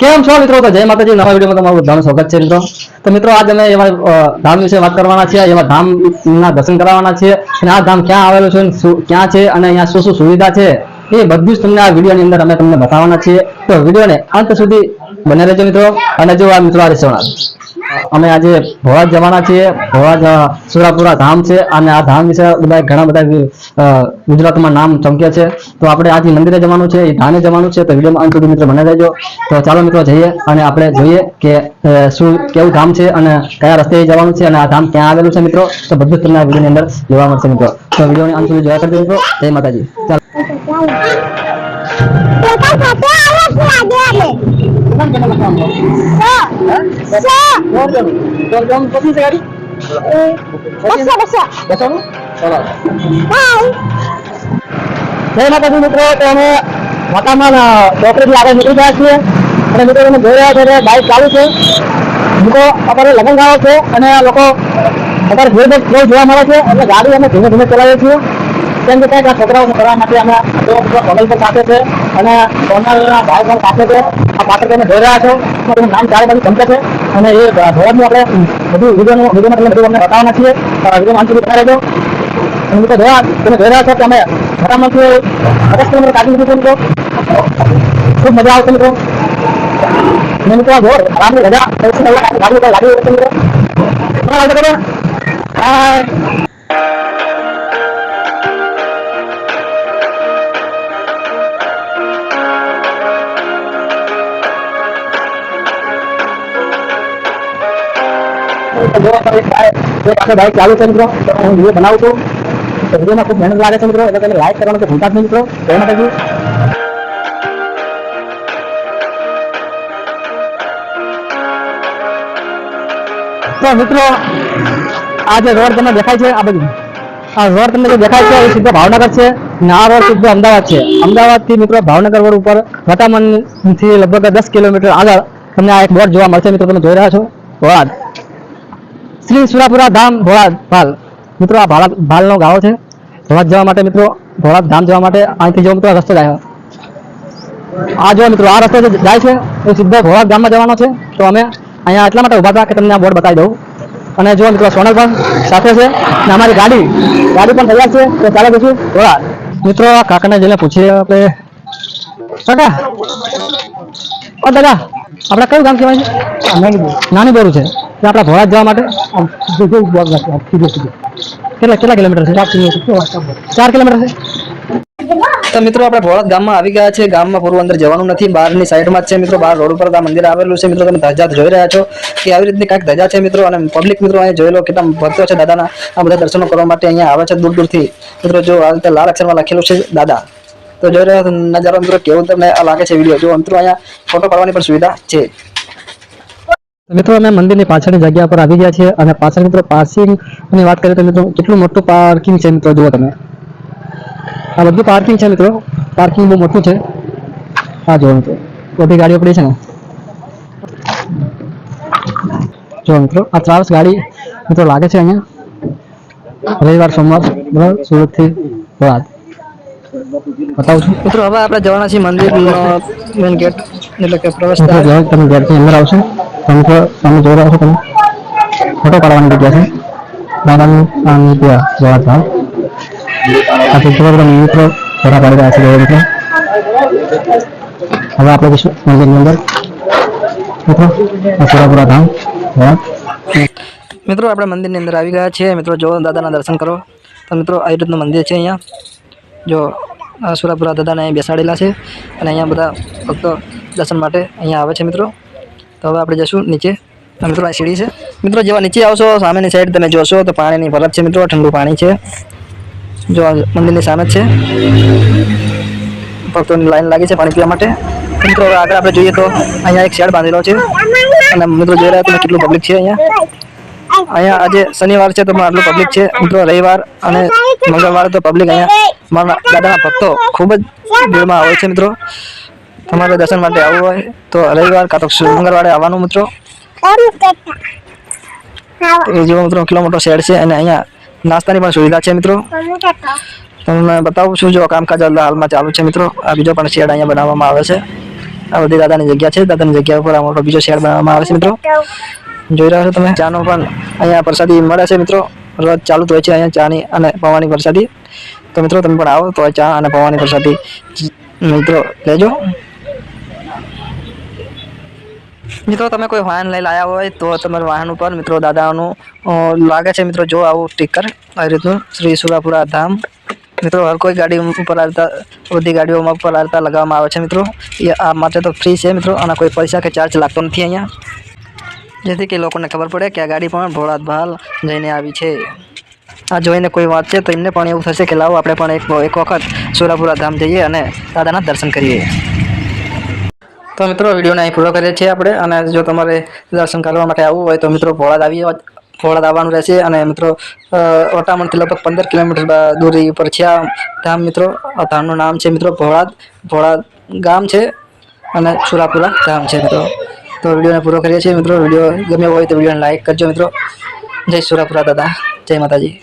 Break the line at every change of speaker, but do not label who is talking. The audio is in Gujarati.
કેમ છો મિત્રો? તો જય માતાજી, નવા વિડીયોમાં તમારું બધાનું સ્વાગત છે મિત્રો. તો મિત્રો, આજે અમે એવા ધામ વિશે વાત કરવાના છીએ. એમાં ધામના દર્શન કરાવવાના છીએ. અને આ ધામ ક્યાં આવેલું છે ક્યાં છે? અને અહીંયા શું શું સુવિધા છે? એ બધું જ તમને આ વિડીયોની અંદર અમે તમને બતાવવાના છીએ. તો વિડીયોને અંત સુધી બને રહેજો મિત્રો. અને જો આ મિત્રો આ રિસોણા અમે આજે ભોળા જવાના છીએ. ભોળા સુરાપુરા ધામ છે અને આ ધામ વિશે બધા ઘણા બધા ગુજરાતમાં નામ ચમક્યા છે. તો આપણે આજે મંદિરે જવાનું છે ધામે જવાનું છે. તો વિડીયોમાં અંત સુધી મિત્રો બને રહેજો. તો ચાલો મિત્રો જઈએ અને આપણે જોઈએ કે શું, કેવું ધામ છે અને કયા રસ્તે જવાનું છે અને આ ધામ ક્યાં આવેલું છે મિત્રો. તો બધું તમને આ વિડીયોની અંદર જોવા મળશે મિત્રો. તો વિડીયોની અંત સુધી જોયા કરજો મિત્રો. જય માતાજી. ચાલો.
Kita satu alat lagi ada. So, so, besar besar. Hai.
જય માતાજી મિત્રો તો અમે મકાનમાં ચોકડીથી આગળ નીકળી ગયા છીએ અને મિત્રો તમે જોઈ રહ્યા છો કે બાઇક ચાલુ છે મિત્રો અમારે લગ્ન ગાળો છે અને આ લોકો અત્યારે ભીડ બહુ બહુ જોવા મળે છે એટલે ગાડી અમે ધીમે ધીમે ચલાવીએ છીએ કેમ કે કંઈક આ છોકરાઓને કરવા માટે અમે મોબાઈલ પર સાથે છે અને સોનાના ભાઈ પણ સાથે છે આ પાત્ર તમે જોઈ રહ્યા છો તેનું નામ ચારે બાજુ ચમકે છે. અને એ ધોરણનું આપણે બધું વિડીયોનું વિડીયોમાં તમને બધું અમને બતાવવાના છીએ. વીડિયો અંત સુધી રહેજો અને મિત્રો જોયા, તમે જોઈ રહ્યા છો કે અમે મોટામાંથી પચાસ કિલોમીટર કાઢી લીધું મિત્રો. ખૂબ મજા આવશે મિત્રો. અને મિત્રો જોર રામની રજા ગાડી લાગી મિત્રો. ઘણા કરો ચાલુ છે મિત્રો હું વીડિયો બનાવું છું. તો વિડીયોમાં ખૂબ મહેનત લાગે છે મિત્રો, એટલે લાઈક કરવાનું ભૂલતા મિત્રો. મિત્રો, આ જે રોડ તમને દેખાય છે, આ બધું આ રોડ તમને જે દેખાય છે, એ સીધો ભાવનગર છે ને આ રોડ સીધો અમદાવાદ છે. અમદાવાદથી મિત્રો, ભાવનગર રોડ ઉપર વટામણથી લગભગ દસ કિલોમીટર આગળ તમને આ એક બોર્ડ જોવા મળશે, મિત્રો, તમે જોઈ રહ્યા છો. ભોળાદ શ્રી સુરાપુરા ધામ ભોળા ભાલ. મિત્રો, આ ભાળા ભાલનો ગાળો છે. ભોળાદ જવા માટે મિત્રો ભોળા ધામ જવા માટે અહીંથી જો મિત્રો રસ્તો જાય. આ જો મિત્રો, આ રસ્તો જાય છે, એ સીધો ભોળાદ ગામમાં જવાનો છે. તો અમે અહીંયા એટલા માટે ઊભા હતા કે તમને આ બોર્ડ બતાવી દઉં. અને જો મિત્રો સોનલ પણ સાથે છે, અને અમારી ગાડી ગાડી પણ તૈયાર છે. તો ચાલો જશું ભોળા મિત્રો કાકાને જઈને પૂછીએ આપણે. કાકા. ઓ, દાદા. આપણે કયું ગામ કહેવાય છે? નાની બોરું છે. આપણા ભોળાદ જવા માટે? કેટલા કેટલા કિલોમીટર છે? ચાર કિલોમીટર છે? તો મિત્રો, આપણે ભોળાદ ગામમાં આવી ગયા છે. ગામમાં પૂરું અંદર જવાનું નથી. બહારની સાઈડમાં જ છે મિત્રો. બહાર રોડ ઉપર આ મંદિર આવેલું છે. મિત્રો, તમે ધજા જોઈ રહ્યા છો કે આવી રીતની કાંઈક ધજા છે મિત્રો? અને પબ્લિક મિત્રો અહીંયા જોઈ લો કેટલા ભક્તો છે દાદાના. આ બધા દર્શનો કરવા માટે અહીંયા આવે છે દૂર દૂરથી મિત્રો, જો આ રીતે લાલ અક્ષરમાં લખેલું છે, દાદા તો જોઈ રહ્યા છો નજારો મિત્રો, કેવું તમને આ લાગે છે વીડિયો? જો મિત્રો અહીંયા ફોટો પાડવાની પણ સુવિધા છે. તો મિત્રો, અમે મંદિરની પાછળની જગ્યા પર આવી ગયા છીએ અને પાછળ મિત્રો પાર્કિંગની વાત કરીએ તો મિત્રો, કેટલું મોટું પાર્કિંગ છે મિત્રો, જુઓ તમે. આ બધું પાર્કિંગ છે મિત્રો. પાર્કિંગ બહુ મોટું છે. હા જુઓ મિત્રો. બધી ગાડીઓ પડી છે ને. જો મિત્રો, આ ટ્રાવેલ્સ ગાડી મિત્રો લાગે છે અહીંયા. રવિવાર, સોમવાર, બરાબર, સુરતથી બોરાદ બતાવું છું મિત્રો હવે આપણે જવાના છીએ મંદિરનો મેન ગેટ એટલે કે પ્રવેશ તમે ગેટની અંદર આવશો તમે તો તમે જોઈ રહ્યા છો તમે ફોટો પાડવાની જગ્યા છે દાદાનું આમ ત્યાં જવા ધામ આ ચિત્રો બધા મિત્રો ફોટા પાડી રહ્યા છે જોઈ મિત્રો હવે આપણે જઈશું મંદિરની અંદર મિત્રો આ સુરાપુરા ધામ જવા મિત્રો આપણે મંદિરની અંદર આવી ગયા છીએ મિત્રો જો દાદાના દર્શન કરો તો મિત્રો આવી રીતનું મંદિર છે અહીંયા જો સુરાપુરા દાદાને અહીં બેસાડેલા છે અને અહીંયા બધા ભક્તો દર્શન માટે અહીંયા આવે છે મિત્રો. તો હવે આપણે જઈશું નીચે. મિત્રો આ સીડી છે. મિત્રો, જેવા નીચે આવશો, સામેની સાઈડ તમે જોશો, તો પાણીની ભરત છે મિત્રો, ઠંડુ પાણી છે. જો મંદિરની સામે છે. ભક્તોની લાઈન લાગી છે પાણી પીવા માટે. મિત્રો આગળ આપણે જોઈએ તો અહીંયા એક શેડ બાંધેલો છે. અને મિત્રો, જોઈ રહ્યા તમે કેટલું પબ્લિક છે અહીંયા. અહીંયા આજે શનિવાર છે તો આટલું પબ્લિક છે. મિત્રો રવિવાર અને મંગળવારે તો પબ્લિક અહીંયા મારા દાદાના ભક્તો ખૂબ જ ભીડમાં આવે છે મિત્રો. તમારે દર્શન માટે આવવું હોય તો રવિવાર કાં તો મંગળવારે આવવાનું મિત્રો. એ જેવો મિત્રો કેટલો મોટો શેડ છે અને અહીંયા નાસ્તાની પણ સુવિધા છે મિત્રો. તમને બતાવું છું જો કામકાજ હાલ- હાલમાં ચાલુ છે મિત્રો. આ બીજો પણ શેડ અહીંયા બનાવવામાં આવે છે.
આ બધી દાદાની જગ્યા છે. દાદાની જગ્યા ઉપર આ મોટો બીજો શેડ બનાવવામાં આવે છે મિત્રો. જોઈ રહ્યા છો તમે. ચાનો પણ અહીંયા પ્રસાદી મળે છે મિત્રો. રોજ ચાલુ જ હોય છે અહીંયા ચાની અને પૌવાની પ્રસાદી. તો મિત્રો તમે પણ આવો તો ચા અને પૌવાની પ્રસાદી મિત્રો લેજો. મિત્રો તમે કોઈ વાહન લઈ લાયા હોય તો તમારા વાહન ઉપર મિત્રો દાદાનું અ, લાગે છે મિત્રો જો આવું સ્ટીકર આવી રીતનું શ્રી સુરાપુરા ધામ. મિત્રો હર કોઈ ગાડી ઉપર આવતા બધી ગાડીઓમાં ઉપર આવતા લગાવવામાં આવે છે મિત્રો. એ આ માટે તો ફ્રી છે મિત્રો અને કોઈ પૈસા કે ચાર્જ લાગતો નથી અહીંયા. જેથી કે લોકોને ખબર પડે કે આ ગાડી પણ ભોળાત બહાલ જઈને આવી છે. આ જોઈને કોઈ વાત છે તો એમને પણ એવું થશે કે લાવો, આપણે પણ એક એક વખત સુરાપુરા ધામ જઈએ અને દાદાના દર્શન કરીએ. તો મિત્રો, વિડીયોને અહીં પૂરો કરીએ છીએ આપણે અને જો તમારે દર્શન કરવા માટે આવવું હોય તો મિત્રો ભોળાદ આવી ભોળાદ આવવાનું રહેશે અને મિત્રો ઓટામણથી લગભગ પંદર કિલોમીટર દૂરી ઉપર છે આ ધામ મિત્રો. આ ધામનું નામ છે મિત્રો ભોળાદ ભોળાદ ગામ છે અને સુરાપુરા ધામ છે મિત્રો. તો વિડીયોને પૂરો કરીએ છીએ મિત્રો. વીડિયો ગમ્યો હોય તો વિડીયોને લાઈક કરજો મિત્રો. જય સુરાપુરા દાદા. જય માતાજી.